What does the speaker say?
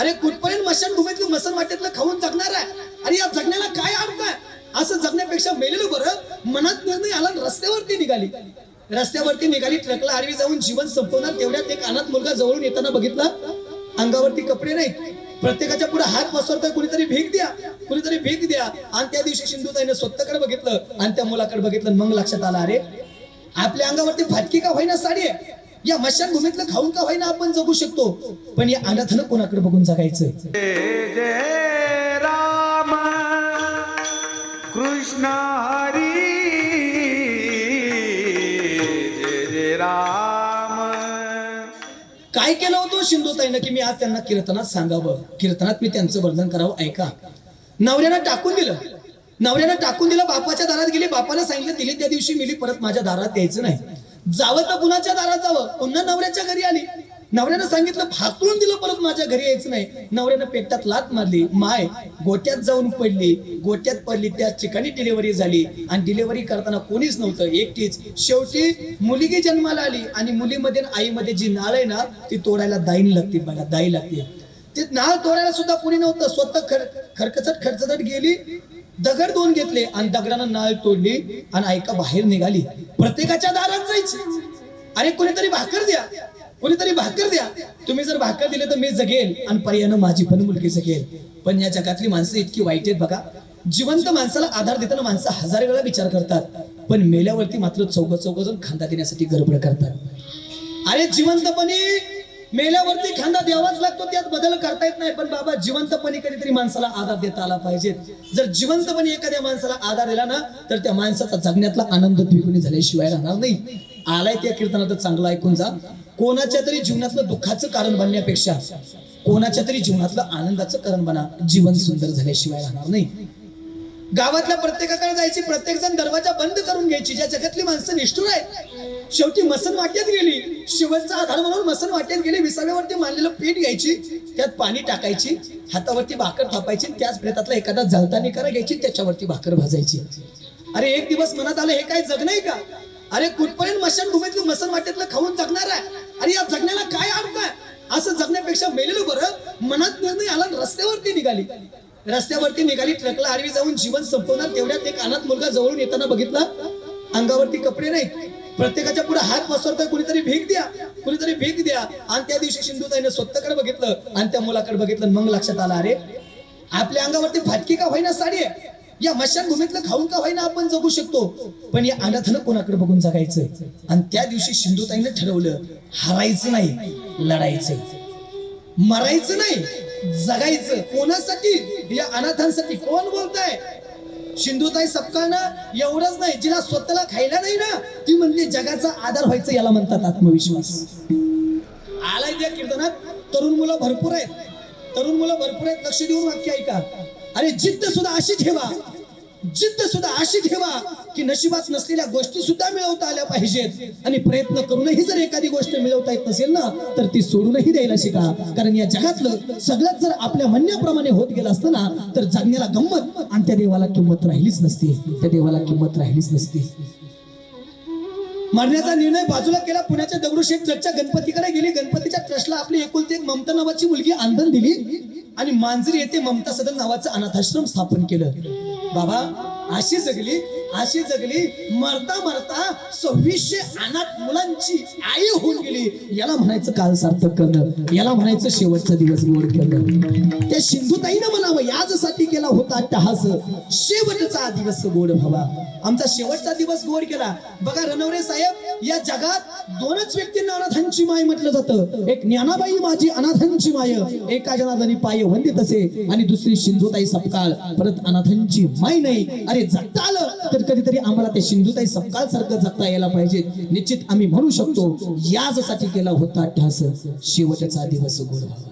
अरे कुठपर्यंत मशान भूमीतली मसन वाटेतलं खाऊन जगणार आहे. अरे या जगण्याला काय अर्थ आहे? असं जगण्यापेक्षा मेलेलं बरं. मनात निर्णय आला रस्त्यावरती निघाली. रस्त्यावरती निघाली ट्रकला आडवी जाऊन जीवन संपवणार. तेवढ्यात एक अनाथ मुलगा जवळून येताना बघितला. अंगावरती कपडे नाहीत. प्रत्येकाच्या पुढे हात पसरतोय. कुणीतरी भीक द्या. कुणीतरी भीक द्या. आणि त्या दिवशी सिंधुताईने स्वतःकडे बघितलं आणि त्या मुलाकडे बघितलं मग लक्षात आलं अरे आपल्या अंगावरती फाटकी का होईना साडी आहे? या मशान भूमीतलं खाऊन का होईना आपण जगू शकतो? पण या अनाथानं कोणाकडे बघून जगायचं? राम. कृष्ण हरी. काय केलं होतं सिंधुताईनं की मी आज त्यांना कीर्तनात सांगावं? कीर्तनात मी त्यांचं वर्णन करावं? ऐका. नवऱ्यानं टाकून दिलं. नवऱ्यानं टाकून दिलं बापाच्या दारात गेली बापाला सांगितलं दिली त्या दिवशी मिली परत माझ्या दारात यायचं नाही. जावं तर कुणाच्या दारात जावं. पुन्हा नवऱ्याच्या घरी आली. नवऱ्यानं सांगितलं भाकरून दिलं परत माझ्या घरी यायचं नाही. नवऱ्यानं पेटात लात मारली. माय गोट्यात जाऊन पडली. गोट्यात पडली त्या ठिकाणी डिलिव्हरी झाली. आणि डिलिव्हरी करताना कोणीच नव्हतं. एकटीच. शेवटी मुलगी जन्माला आली. आणि मुलीमध्ये आईमध्ये जी नाळ आहे ना ती तोडायला दाईन लागते बघा दाई लागते. ते नाळ तोडायला सुद्धा कोणी नव्हतं. स्वतः खर खरकचट खरचटट गेली. दगड दोन घेतले आणि दगडानं नाळ तोडली आणि ऐका बाहेर निघाली. प्रत्येकाच्या दारात जायची. अरे कोणीतरी भाकर द्या. कोणीतरी भाकर द्या. तुम्ही जर भाकर दिले तर मी जगेल आणि पर्यायानं माझी पण मुलगी जगेल. पण या जगातली माणसं इतकी वाईट आहेत बघा. जिवंत माणसाला आधार देताना माणसं हजार वेळा विचार करतात. पण मेल्यावरती मात्र चौघ चौघ जण खांदा देण्यासाठी गडबड करतात. अरे जिवंतपणे मेल्यावरती खांदा द्यावाच लागतो त्यात बदल करता येत नाही. पण बाबा जिवंतपणे कधीतरी माणसाला आधार देता आला पाहिजे जर जिवंतपणे एखाद्या माणसाला आधार दिला ना तर त्या माणसाचा जगण्यातला आनंद द्विगुणी झाल्याशिवाय राहणार नाही. आलाय त्या कीर्तनात चांगलं ऐकून जा. कोणाच्या तरी जीवनातलं दुःखाचं कारण बनण्यापेक्षा कोणाच्या तरी जीवनातलं आनंदाचं कारण बना. जीवन सुंदर झाल्याशिवाय राहणार नाही. गावातल्या प्रत्येकाकडे जायची प्रत्येक जण दरवाजा बंद करून घ्यायची ज्या जगातली माणसं निष्ठूर आहेत. शेवटी मसन वाट्यात गेली शिवचा आधार म्हणून मसन वाट्यात गेली विसाव्यावरती मांडलेलं पीठ घ्यायची त्यात पाणी टाकायची हातावरती भाकर थापायची त्याच प्रेतातला एखादा जळता निकारा घ्यायची त्याच्यावरती भाकर भाजायची. अरे एक दिवस मनात आलं हे काय जग नाही का? अरे कुठपर्यंत मशान भूमीतलं मसन वाट्यातलं खाऊन जगणार आहे? अरे या जगण्याला काय अर्थ आहे? असं जगण्यापेक्षा मेलेलं बरं मनात निर्णय आला आणि रस्त्यावरती निघाली. रस्त्यावरती निघाली ट्रकला आडवी जाऊन जीवन संपवणार तेवढ्यात एक अनाथ मुलगा जवळून येताना बघितला. अंगावरती कपडे नाहीत. प्रत्येकाच्या पुढे हात पसरतोय कुणीतरी भीक द्या कुणीतरी भीक द्या. आणि त्या दिवशी सिंधुताईने स्वतःकडे बघितलं आणि त्या मुलाकडे बघितलं मग लक्षात आलं अरे आपल्या अंगावरती फाटकी का होईना साडी या मशान भूमीतलं खाऊन का होईना आपण जगू शकतो? पण या अनाथनं कोणाकडे बघून जगायचं? आणि त्या दिवशी सिंधुताईनं ठरवलं हरायचं नाही लढायचं मरायचं नाही जगायचं. कोणासाठी? या अनाथांसाठी. कोण बोलताय? सिंधुताई सपकाळना एवढंच नाही जिला स्वतःला खायला नाही ना ती म्हणते जगाचा आधार व्हायचं याला म्हणतात आत्मविश्वास. आलाय त्या कीर्तनात? तरुण मुलं भरपूर आहेत. तरुण मुलं भरपूर आहेत. लक्ष देऊन वाक्य ऐका. अरे जिद्द सुद्धा अशी ठेवा. जिद्द सुद्धा अशी ठेवा की नशिबात नसलेल्या गोष्टी सुद्धा मिळवता आल्या पाहिजेत. आणि प्रयत्न करूनही जर एखादी गोष्ट मिळवता येत नसेल ना तर ती सोडूनही द्यायला शिका. कारण या जगातलं सगळ्यात जर आपल्या म्हणण्याप्रमाणे होत गेलं असतं ना तर जगण्याला गंमत आणि त्या देवाला किंमत राहिलीच नसती. त्या देवाला किंमत राहिलीच नसती. मरण्याचा निर्णय बाजूला केला पुण्याच्या दगडूशेठ ट्रस्टच्या गणपतीकडे गेली. गणपतीच्या ट्रस्टला आपली एकुलती एक ममता नावाची मुलगी आंदन दिली आणि मांजरी येथे ममता सदन नावाचं अनाथाश्रम स्थापन केलं. बाबा अशी जगली अशी जगली मरता मरता सव्वीसशे अनाथ मुलांची आई होऊन गेली. याला म्हणायचं काल सार्थक करणं याला म्हणायचं शेवटचा दिवस गोड करणं. त्या सिंधुताईनं म्हणावं याजसाठी केला होता अट्टहास. शेवटचा दिवस गोड व्हावा. आमचा शेवटचा दिवस गोड केला. बघा रणवरे साहेब या जगात दोनच व्यक्तींना अनाथांची माय म्हटलं जातं. एक ज्ञानाबाई माझी अनाथांची माय. एका जनार्दनी पाय वंदित असे. आणि दुसरी सिंधुताई सपकाळ. परत अनाथांची माय नाही. अरे जगता आलं तर कधीतरी आम्हाला ते सिंधुताई सपकाळ सारखं जगता यायला पाहिजे. निश्चित आम्ही म्हणू शकतो याचसाठी केला होता ठास शेवटचा दिवस गोड